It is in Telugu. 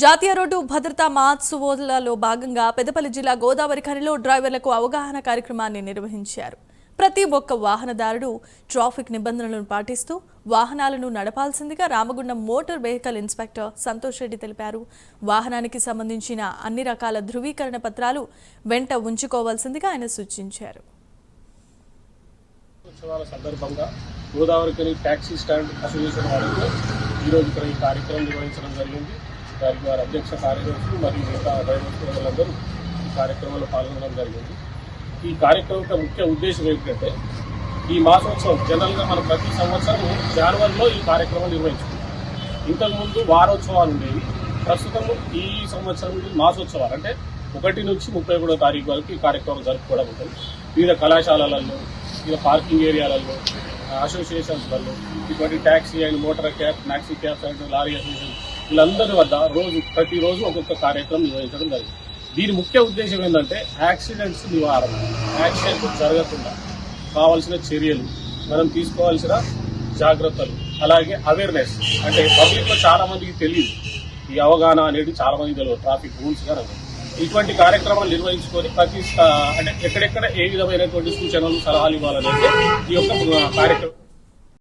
జాతీయ రోడ్డు భద్రతా మహోత్సవాలలో భాగంగా పెద్దపల్లి జిల్లా గోదావరి ఖనిలో డ్రైవర్లకు అవగాహన కార్యక్రమాన్ని నిర్వహించారు. ప్రతి ఒక్క వాహనదారుడు ట్రాఫిక్ నిబంధనలను పాటిస్తూ వాహనాలను నడపాల్సిందిగా Ramagundam motor vehicle inspector Santosh Reddy తెలిపారు. వాహనానికి సంబంధించిన అన్ని రకాల ధృవీకరణ పత్రాలు వెంట ఉంచుకోవాల్సిందిగా ఆయన సూచించారు. సందర్భంగా గోదావరి ట్యాక్సీ స్టాండ్ అసోసియేషన్ ఈరోజు ఇక్కడ ఈ కార్యక్రమం నిర్వహించడం జరిగింది. దానికి వారి అధ్యక్ష కార్యదర్శులు మరియు మిగతా డ్రైవర్స్ ఈ కార్యక్రమంలో పాల్గొనడం జరిగింది. ఈ కార్యక్రమం యొక్క ముఖ్య ఉద్దేశం ఏమిటంటే ఈ మాసోత్సవం జనరల్గా మనం ప్రతి సంవత్సరం జనవరిలో ఈ కార్యక్రమం నిర్వహించుకుంటాం. ఇంతకుముందు వారోత్సవాలు ఉండేవి. ప్రస్తుతం ఈ సంవత్సరం మాసోత్సవాలు. అంటే ఒకటి నుంచి ముప్పై ఒకటో తారీఖు వరకు ఈ కార్యక్రమం జరుపుకోవడం ఉంటుంది. వివిధ కళాశాలలలో వివిధ పార్కింగ్ ఏరియాలలో అసోసియేషన్స్లలో ఇటువంటి taxi and motor cab maxi cabs and lorry association వీళ్ళందరి వద్ద రోజు ప్రతిరోజు ఒక్కొక్క కార్యక్రమం నిర్వహించడం జరిగింది. దీని ముఖ్య ఉద్దేశం ఏంటంటే యాక్సిడెంట్స్ నివారణ. యాక్సిడెంట్ జరగకుండా కావాల్సిన చర్యలు మనం తీసుకోవాల్సిన జాగ్రత్తలు అలాగే అవేర్నెస్ అంటే పబ్లిక్ చాలామందికి చాలా మందికి తెలియదు ఈ అవగాహన అనేది చాలా మందికి తెలియదు ట్రాఫిక్ రూల్స్ కానీ ఇటువంటి కార్యక్రమాలు నిర్వహించుకొని ప్రతి అంటే ఎక్కడెక్కడ ఏ విధమైనటువంటి సూచనలు సలహాలు ఇవ్వాలనేది ఈ యొక్క కార్యక్రమం